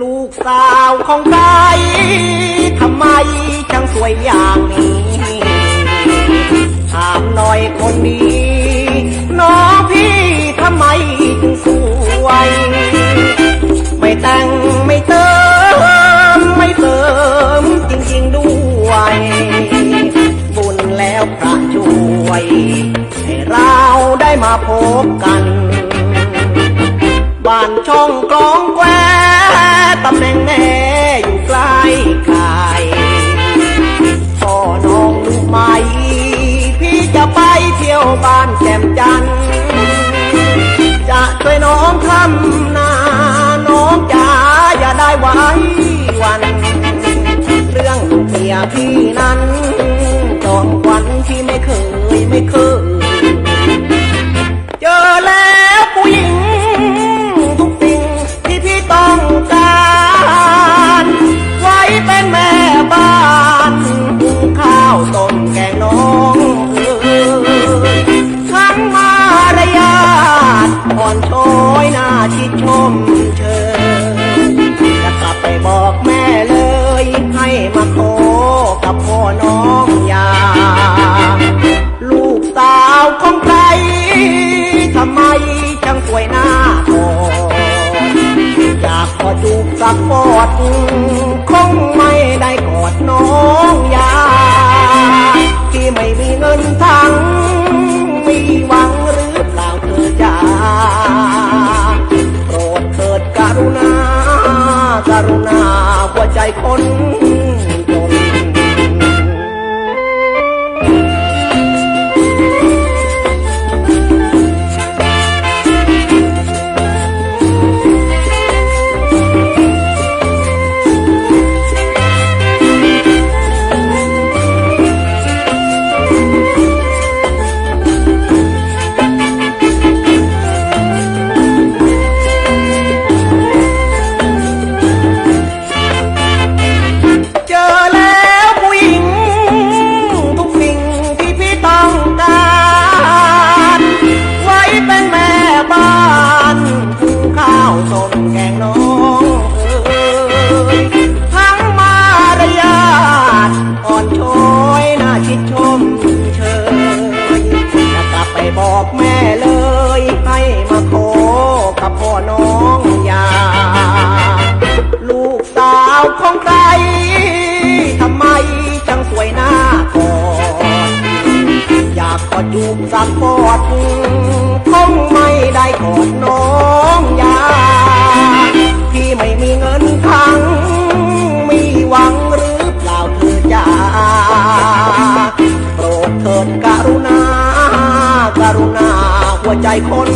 ลูกสาวของใครทำไมช่างสวยอย่าง พบกัน บ้านช่องกลองแควตำแหน่งแม่อยู่ใกล้ใครพ่อน้องรู้ไหม่พี่จะไปเที่ยวบ้านแจ่มจันทร์จะช่วยน้องทำนาน้องจ๋าอย่าได้ไว้วัน เรื่องเมียพี่นั้น วยหน้าโออยากขอจูบสักกอดคงไม่ได้กอดน้องยา ที่ไม่มีเงินทั้งมีหวังหรือเปล่าเธอจ้าโปรดเถิดกรุณา กรุณาหัวใจคน สักกอดคงไม่ได้กอดน้องยาที่ไม่มีเงินทั้งมีหวังหรือเปล่าเธอจ้าโปรดเถิดกรุณา กรุณาหัวใจคน